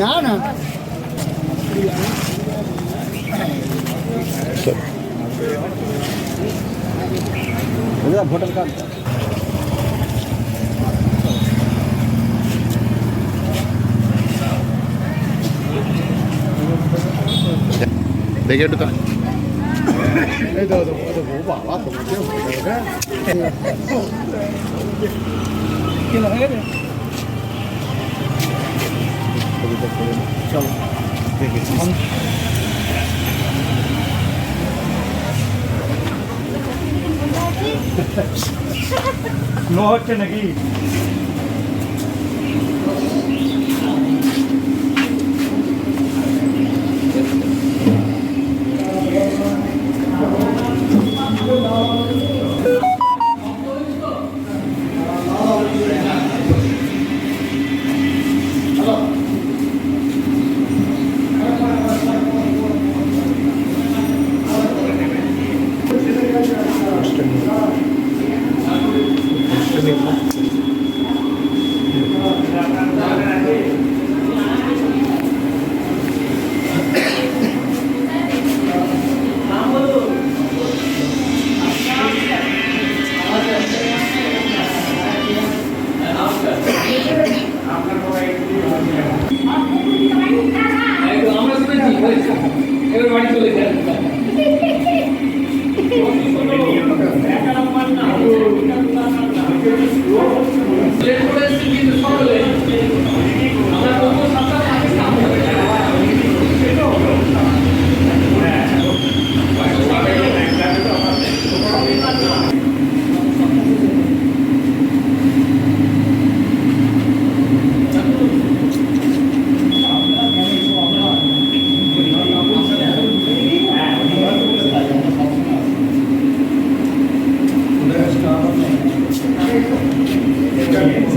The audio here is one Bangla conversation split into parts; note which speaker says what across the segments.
Speaker 1: না না ভোটার কার্ড
Speaker 2: দেখে একটু তো
Speaker 1: এই তো তো বউ বাবা তোমাকে চলো নো হচ্ছে নাকি
Speaker 3: আমরা শুনেছি এবার বাড়ি চলে যায় লেট করে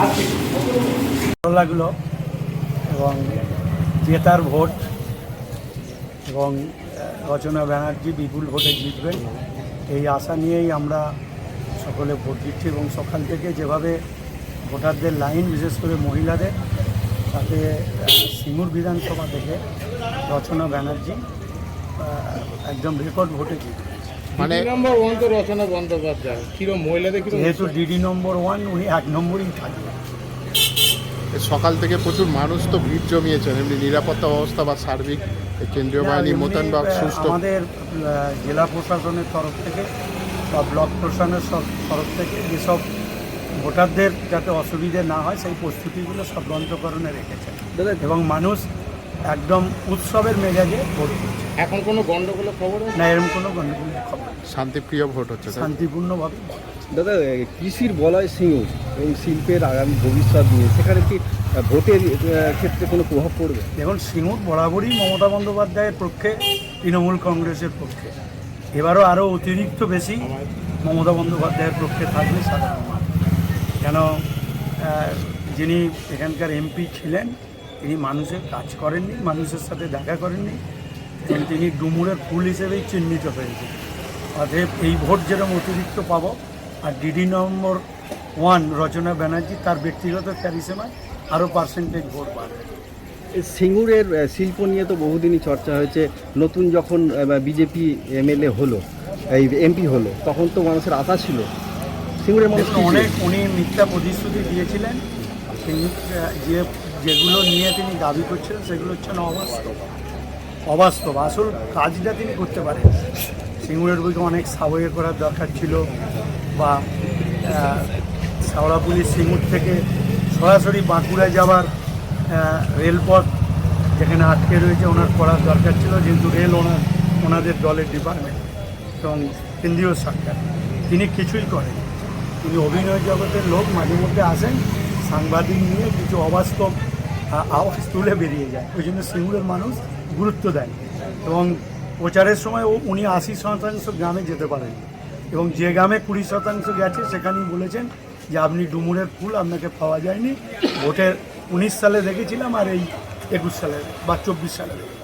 Speaker 1: ভালো লাগল এবং জেতার ভোট এবং রচনা ব্যানার্জি বিপুল ভোটে জিতবেন। এই আশা নিয়েই আমরা সকলে ভোট দিচ্ছি এবং সকাল থেকে যেভাবে ভোটারদের লাইন বিশেষ করে মহিলাদের তাতে সিঙ্গুর বিধানসভা থেকে রচনা ব্যানার্জি একদম রেকর্ড ভোটে জিতবেন।
Speaker 2: মানে
Speaker 4: নম্বর ওয়ান তো রচনা বন্দ্যোপাধ্যায়। কিরম মহিলাদের
Speaker 1: যেহেতু ডিডি নম্বর ওয়ান উনি এক নম্বরই থাকবেন।
Speaker 2: সকাল থেকে প্রচুর মানুষ তো ভিড় জমিয়েছেন। এমনি নিরাপত্তা ব্যবস্থা বা সার্বিক কেন্দ্রীয় বাহিনী মোতায়েন বা সুস্থ
Speaker 1: আমাদের জেলা প্রশাসনের তরফ থেকে বা ব্লক প্রশাসনের তরফ থেকে যেসব ভোটারদের যাতে অসুবিধে না হয় সেই প্রস্তুতিগুলো সব গ্রন্থকরণে রেখেছে এবং মানুষ একদম উৎসবের মেজাজে ভোট
Speaker 4: এখন কোনো গন্ডগোলের খবর?
Speaker 1: না এরকম কোনো গণ্ডগোলের খবর
Speaker 2: শান্তিপ্রিয় ভোট হচ্ছে
Speaker 1: শান্তিপূর্ণভাবে।
Speaker 5: দাদা কৃষির বলয় সিঙ্গুর এই শিল্পের আগামী ভবিষ্যৎ নিয়ে সেখানে কি ভোটের ক্ষেত্রে কোনো প্রভাব পড়বে?
Speaker 1: দেখুন সিঙ্গুর বরাবরই মমতা বন্দ্যোপাধ্যায়ের পক্ষে, তৃণমূল কংগ্রেসের পক্ষে। এবারও আরও অতিরিক্ত বেশি মমতা বন্দ্যোপাধ্যায়ের পক্ষে থাকবে সাধারণ কেন যিনি এখানকার এমপি ছিলেন, তিনি মানুষের কাজ করেননি, মানুষের সাথে দেখা করেননি, এবং তিনি ডুমুরের ফুল হিসেবেই চিহ্নিত হয়েছে অতএব এই ভোট যেরকম অতিরিক্ত পাবো আর DD number one Rachna Banerjee তার ব্যক্তিগত ক্যারিসেমায় আরও পার্সেন্টেজ ভোট বাড়বে
Speaker 5: এই সিঙ্গুরের শিল্প নিয়ে তো বহুদিনই চর্চা হয়েছে। নতুন যখন বিজেপি এমএলএ হলো এই এমপি হলো তখন তো মানুষের আশা ছিল। সিঙ্গুরের মানুষ
Speaker 1: অনেক উনি মিথ্যা প্রতিশ্রুতি দিয়েছিলেন। যে যেগুলো নিয়ে তিনি দাবি করছিলেন সেগুলো হচ্ছে না অবাস্তব অবাস্তব। আসল কাজটা তিনি করতে পারেন। সিঙ্গুরের বইকে অনেক সাবয়ে করার দরকার ছিল বা শেওড়াপুলি সিঙ্গুর থেকে সরাসরি বাঁকুড়ায় যাওয়ার রেলপথ যেখানে আটকে রয়েছে ওনার করার দরকার ছিল, যেহেতু রেল ওনার ওনাদের দলের ডিপার্টমেন্ট এবং কেন্দ্রীয় সরকার। তিনি কিছুই করেন তিনি অভিনয় জগতের লোক, মাঝে মধ্যে আসেন, সাংবাদিক নিয়ে কিছু অবাস্তব আওয়াজ তুলে বেরিয়ে যায়। ওই জন্য সিঙ্গুরের মানুষ গুরুত্ব দেয় এবং প্রচারের সময় ও উনি আশি শতাংশ গ্রামে যেতে পারেন এবং যে গ্রামে কুড়ি শতাংশ গেছে, সেখানেই বলেছেন যে আপনি ডুমুরের ফুল আপনাকে পাওয়া যায়নি ভোটের উনিশ সালে দেখেছিলাম আর এই একুশ সালে বা চব্বিশ সালে দেখেছি।